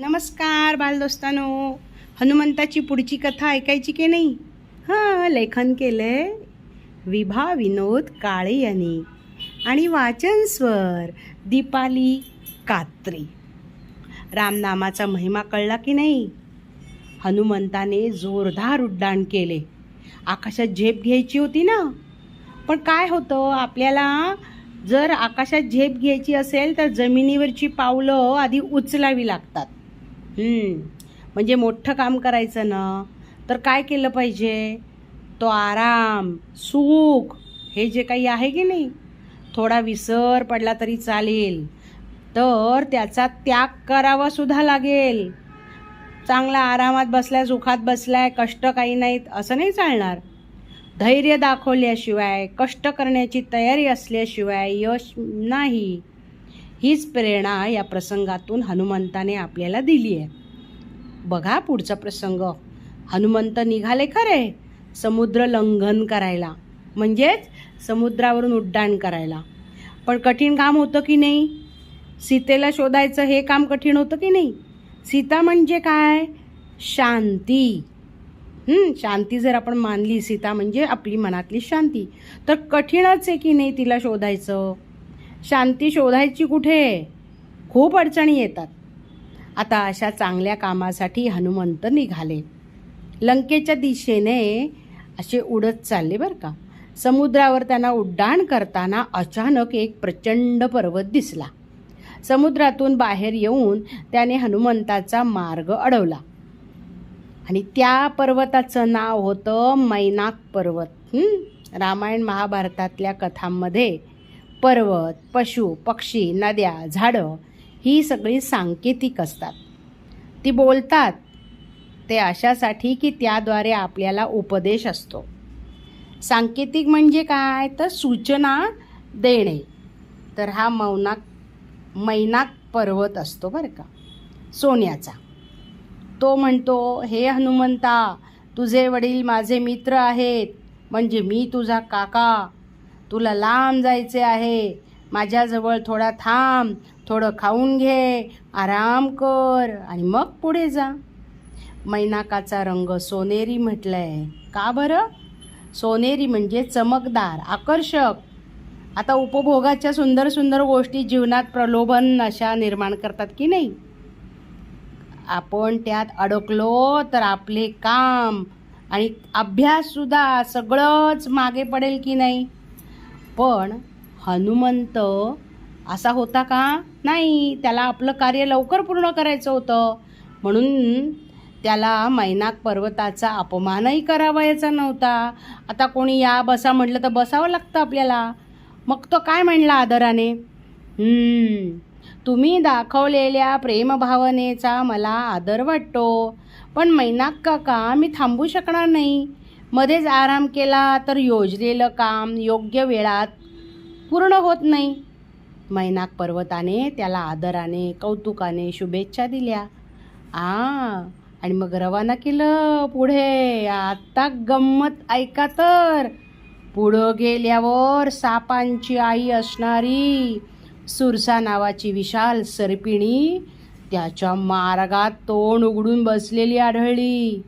नमस्कार बालदोस्तानो. हनुमंताची पुढची कथा ऐकायची की नाही? हां लेखन केलंय विभा विनोद काळे यांनी. आणि वाचन स्वर दीपाली कात्री. रामनामाचा महिमा कळला की नाही? हनुमंताने जोरदार उड्डाण केले. आकाशात झेप घ्यायची होती ना? पण काय होतं आपल्याला जर आकाशात झेप घ्यायची असेल तर जमिनीवरची पावलं आधी उचलावी लागतात. म्हणजे मोठं काम करायचं ना तर काय केलं पाहिजे? तो आराम सुख हे जे काही आहे की नाही थोडा विसर पडला तरी चालेल. तर त्याचा त्याग करावा सुद्धा लागेल. चांगला आरामात बसलाय सुखात बसलाय कष्ट काही नाहीत असं नाही चालणार. धैर्य दाखवल्याशिवाय कष्ट करण्याची तयारी असल्याशिवाय यश नाही. हीच प्रेरणा या प्रसंगातून हनुमंताने आपल्याला दिली आहे. बघा पुढचा प्रसंग. हनुमंत निघाले खरे. समुद्र लंघन करायला. म्हणजेच समुद्रावरून उड्डाण करायला. पण कठीण काम होतं की नाही? सीतेला शोधायचं हे काम कठीण होतं की नाही? सीता म्हणजे काय? शांती. शांती जर आपण मानली सीता म्हणजे आपली मनातली शांती. तर कठीणच आहे की नाही तिला शोधायचं? शांती शोधायची कुठे? खूप अडचणी येतात. आता अशा चांगल्या कामासाठी हनुमंत निघाले. लंकेच्या दिशेने असे उडत चालले बरं का. समुद्रावर त्यांना उड्डाण करताना अचानक एक प्रचंड पर्वत दिसला. समुद्रातून बाहेर येऊन त्याने हनुमंताचा मार्ग अडवला. आणि त्या पर्वताचं नाव होतं मैनाक पर्वत. रामायण महाभारतातल्या कथांमध्ये पर्वत पशु पक्षी नद्या झाडं ही सगळी सांकेतिक असतात. ती बोलतात ते अशासाठी की त्याद्वारे आपल्याला उपदेश असतो. सांकेतिक म्हणजे काय? तर सूचना देणे. तर हा मौनाक मैनाक पर्वत असतो बरं का सोन्याचा. तो म्हणतो हे हनुमंता तुझे वडील माझे मित्र आहेत म्हणजे मी तुझा काका तुला लांब जायचे आहे. माझ्याजवळ थोडा थांब थोडं खाऊन घे आराम कर आणि मग पुढे जा. मैनाकाचा रंग सोनेरी म्हटलंय. का बरं? सोनेरी म्हणजे चमकदार आकर्षक. आता उपभोगाच्या सुंदर सुंदर गोष्टी जीवनात प्रलोभन अशा निर्माण करतात की नाही? आपण त्यात अडकलो तर आपले काम आणि अभ्याससुद्धा सगळंच मागे पडेल की नाही? पण हनुमंत असा होता का? नाही त्याला आपलं कार्य लवकर पूर्ण करायचं होतं. म्हणून त्याला मैनाक पर्वताचा अपमानही करावायचा नव्हता. आता कोणी या बसा म्हटलं तर बसावं लागतं आपल्याला. मग तो काय म्हणला आदराने? तुम्ही दाखवलेल्या प्रेमभावनेचा मला आदर वाटतो. पण मैनाक काका मी थांबू शकणार नाही. मध्येच आराम केला तर योजलेलं काम योग्य वेळात पूर्ण होत नाही. मैनाक पर्वताने त्याला आदराने कौतुकाने शुभेच्छा दिल्या. आ आणि मग रवाना केलं पुढे. आता गंमत ऐका तर. पुढं गेल्यावर सापांची आई असणारी सुरसा नावाची विशाल सर्पिणी त्याच्या मार्गात तोंड उघडून बसलेली आढळली.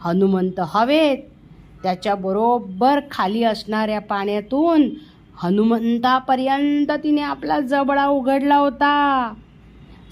हनुमंत हवेत. त्याच्या बरोबर खाली असणाऱ्या पाण्यातून हनुमंतापर्यंत तिने आपला जबडा उघडला होता.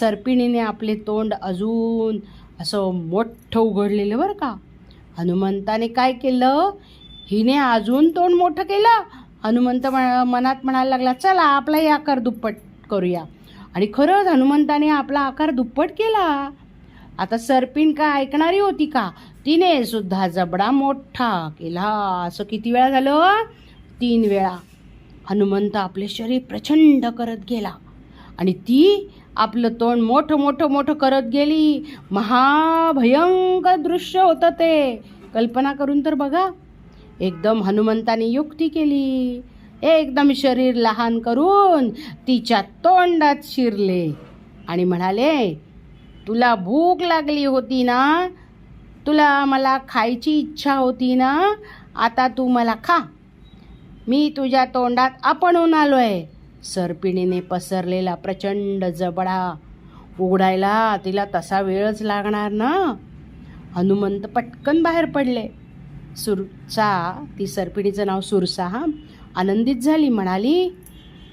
सर्पिणीने आपले तोंड अजून असं मोठं उघडलेलं बरं का. हनुमंताने काय केलं? हिने अजून तोंड मोठं केलं. हनुमंत मनात म्हणायला लागला चला आपलाही आकार दुप्पट करूया. आणि खरंच हनुमंताने आपला आकार दुप्पट केला. आता सर्पिण का ऐकणारी होती का? तिने सुद्धा जबडा मोठा केला. असं किती वेळा झालं? तीन वेळा. हनुमंत आपले शरीर प्रचंड करत गेला. आणि ती आपलं तोंड मोठं मोठं मोठं करत गेली. महाभयंकर दृश्य होतं ते. कल्पना करून तर बघा. एकदम हनुमंताने युक्ती केली. एकदम शरीर लहान करून तिच्या तोंडात शिरले. आणि म्हणाले तुला भूक लागली होती ना? तुला मला खायची इच्छा होती ना आता तू मला खा. मी तुझ्या तोंडात आपणून आलो आहे सरपिणीने पसरलेला प्रचंड जबडा. उघडायला तिला तसा वेळच लागणार ना. हनुमंत पटकन बाहेर पडले. सुरसा ती सरपिणीचं नाव सुरसा हा आनंदित झाली म्हणाली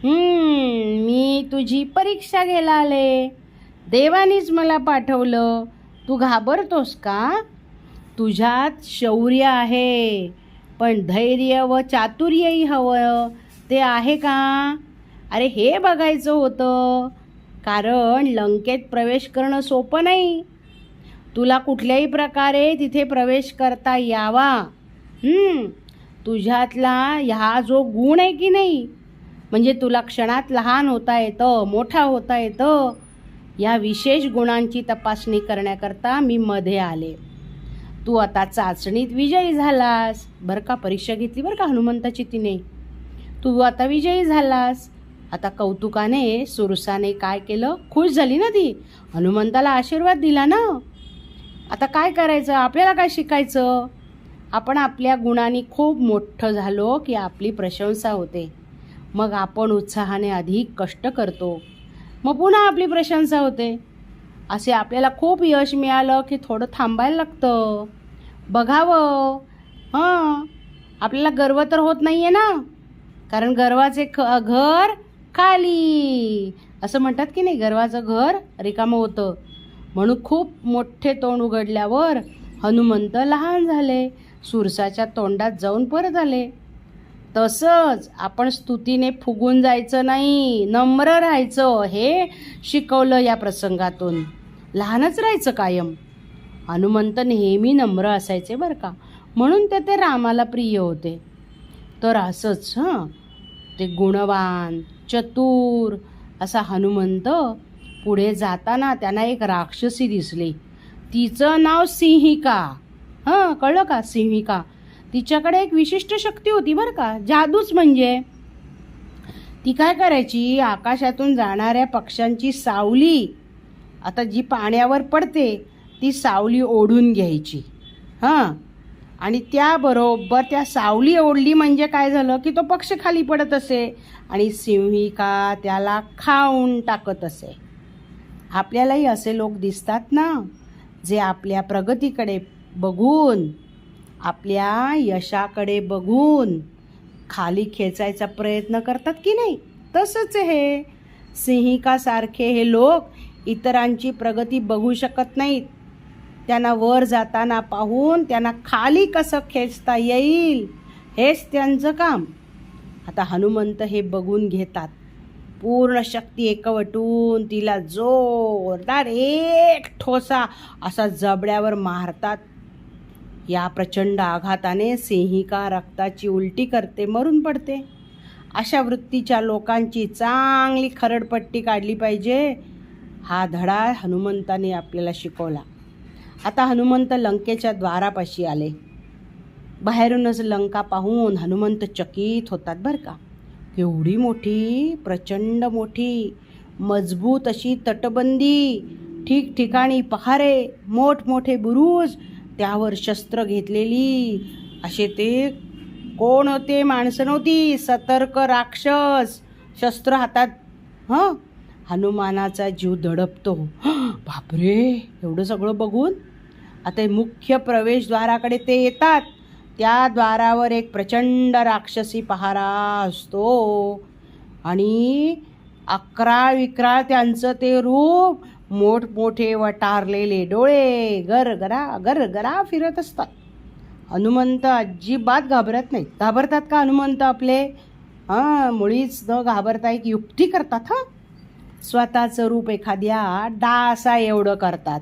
मी तुझी परीक्षा घ्यायला आले. देवानीच मला पाठवलं. तू घाबरतोस का? तुझ्यात शौर्य आहे. पण धैर्य व चातुर्यही हवं. ते आहे का? अरे हे बघायचं होतं. कारण लंकेत प्रवेश करणं सोपं नाही. तुला कुठल्याही प्रकारे तिथे प्रवेश करता यावा. तुझ्यातला ह्या जो गुण आहे की नाही? म्हणजे तुला क्षणात लहान होता येतं मोठा होता येतं या विशेष गुणांची तपासणी करण्याकरता मी मध्ये आले. तू आता चाचणीत विजयी झालास. बरं का परीक्षा घेतली बरं का हनुमंताची तिने? तू आता विजयी झालास. आता कौतुकाने सुरसाने काय केलं? खुश झाली ना ती? हनुमंताला आशीर्वाद दिला ना? आता काय करायचं? आपल्याला काय शिकायचं? आपण आपल्या गुणांनी खूप मोठं झालो की आपली प्रशंसा होते. मग आपण उत्साहाने अधिक कष्ट करतो. मग पुन्हा आपली प्रशंसा होते. असे आपल्याला खूप यश मिळालं की थोडं थांबायला लागतं. बघावं. हां. आपल्याला गर्व तर होत नाही आहे ना? कारण गर्वाचे ख घर खाली. असं म्हणतात की नाही गर्वाचं घर रिकामं होतं. म्हणून खूप मोठे तोंड उघडल्यावर हनुमंत लहान झाले. सुरसाच्या तोंडात जाऊन परत आले. तसंच आपण स्तुतीने फुगून जायचं नाही नम्र राहायचं हे शिकवलं या प्रसंगातून. लहानच राहायचं कायम. हनुमंत नेहमी नम्र असायचे बरं का. म्हणून ते ते रामाला प्रिय होते. तर असंच हां ते गुणवान चतुर असा हनुमंत पुढे जाताना त्यांना एक राक्षसी दिसली. तिचं नाव सिंहिका. हां कळलं का सिंहिका? तिच्याकडे एक विशिष्ट शक्ती होती बरं का जादूच म्हणजे. ती काय करायची? आकाशातून जाणाऱ्या पक्ष्यांची सावली. आता जी पाण्यावर पडते ती सावली ओढून घ्यायची. हां. आणि त्याबरोबर त्या सावली ओढली म्हणजे काय झालं की तो पक्ष खाली पडत असे आणि सिंहिका त्याला खाऊन टाकत असे. आपल्यालाही असे लोक दिसतात ना जे आपल्या प्रगतीकडे बघून. आपल्या यशाकडे बघून खाली खेचायचा प्रयत्न करतात की नाही? तसंच हे सिंहिकासारखे हे लोक इतरांची प्रगती बघू शकत नाहीत. त्यांना वर जाताना पाहून त्यांना खाली कसं खेचता येईल हेच त्यांचं काम. आता हनुमंत हे बघून घेतात. पूर्ण शक्ती एकवटून तिला जोरदार एक ठोसा असा जबड्यावर मारतात. या प्रचंड आघाताने सिंहिका रक्ताची उलटी करते मरून पडते. अशा वृत्तीच्या लोकांची चांगली खरडपट्टी काढली पाहिजे. हा धडा हनुमंताने आपल्याला शिकवला. आता हनुमंत लंकेच्या द्वारापाशी आले. बाहेरूनच लंका पाहून हनुमंत चकित होतात बरं का. एवढी मोठी प्रचंड मोठी मजबूत अशी तटबंदी ठिकठिकाणी पहारे मोठमोठे बुरुज त्यावर शस्त्र घेतलेली. असे ते कोण होते? माणसं नव्हती. सतर्क राक्षस. शस्त्र हातात हं? हनुमानाचा जीव दडपतो. बापरे! एवढं सगळं बघून आता मुख्य प्रवेशद्वाराकडे ते येतात. त्या द्वारावर एक प्रचंड राक्षसी पहारा असतो. आणि अकरा विक्राळ त्यांचं ते रूप मोठमोठे वटारलेले डोळे गरगरा गरगरा फिरत असतात. हनुमंत अजिबात घाबरत नाहीत. घाबरतात का हनुमंत आपले? हां मुळीच न घाबरता एक युक्ती करतात हां. स्वतःचं रूप एखाद्या डासा एवढं करतात.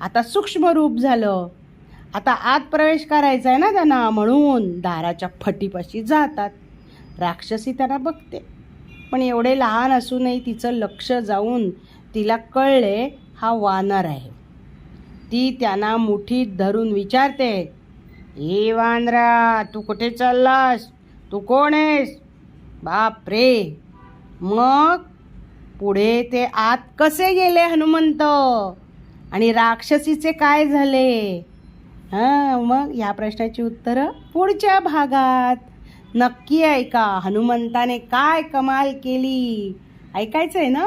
आता सूक्ष्म रूप झालं. आता आत प्रवेश करायचा आहे ना त्यांना म्हणून दाराच्या फटीपाशी जातात. राक्षसी त्यांना बघते. पण एवढे लहान असूनही तिचं लक्ष जाऊन तिला कळले हा वानर आहे. ती त्यांना मुठीत धरून विचारते ए वानरा तू कुठे चाललास? तू कोण आहेस? बाप रे मग पुढे ते आत कसे गेले हनुमंत? आणि राक्षसीचे काय झाले? हां मग या प्रश्नाची उत्तरं पुढच्या भागात. नक्की ऐका हनुमंताने काय कमाल केली? ऐकायचं आहे ना?